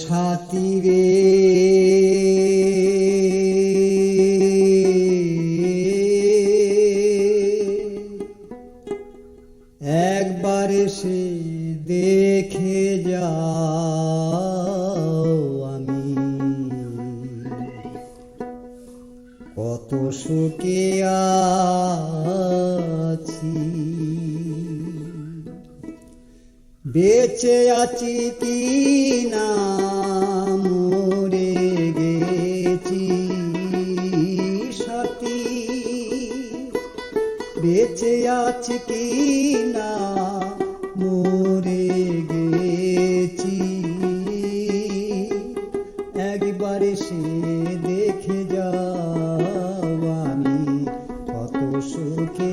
সাথী রে একবার এসে দেখে যাও আমি। কত সুখে বেঁচে আছি কি না মরে গেছি। সাথী, বেঁচে আছি কি না মরে গেছি। একবার সে দেখে যাও আমি কত সুখে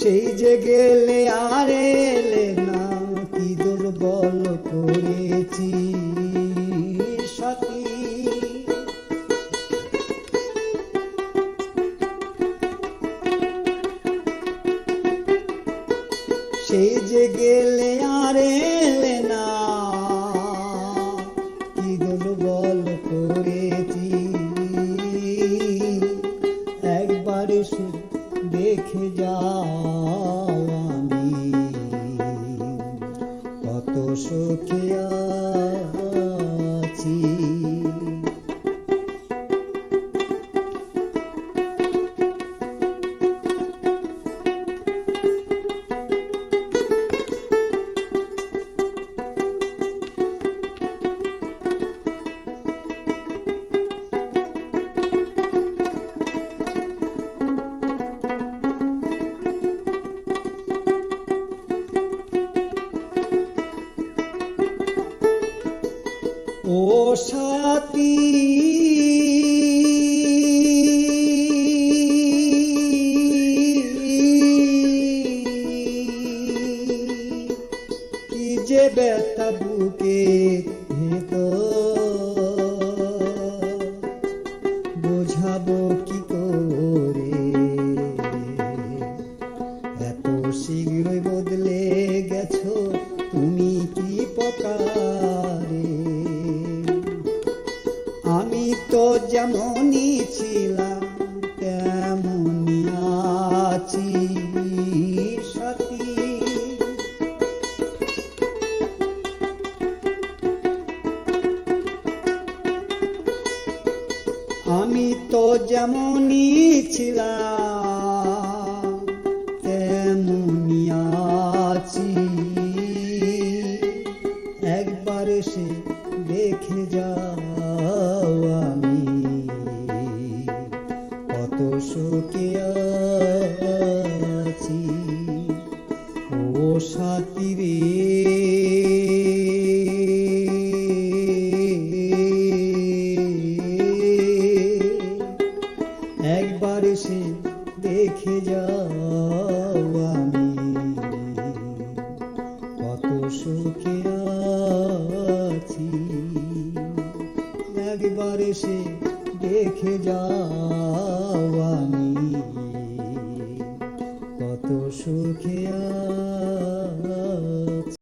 সেই যে গেলে আর এলে না, কি দুর্বল করেছি সতী। সেই যে গেলে আর এলে না, কি দুর্বল করেছি। একবার সে দেখে যাও আমি কত সুখে সাথী কি যে ব্যথা বুকে ভেতর আমি তো যেমনই ছিলাম, তেমনই আছি সতী আমি তো যেমনই ছিলাম, তেমনই আছি। একবার সে দেখে যাও। সাথী একবার সে দেখে কত সুখে আছি। একবার সে দেখে যাও কত সুখে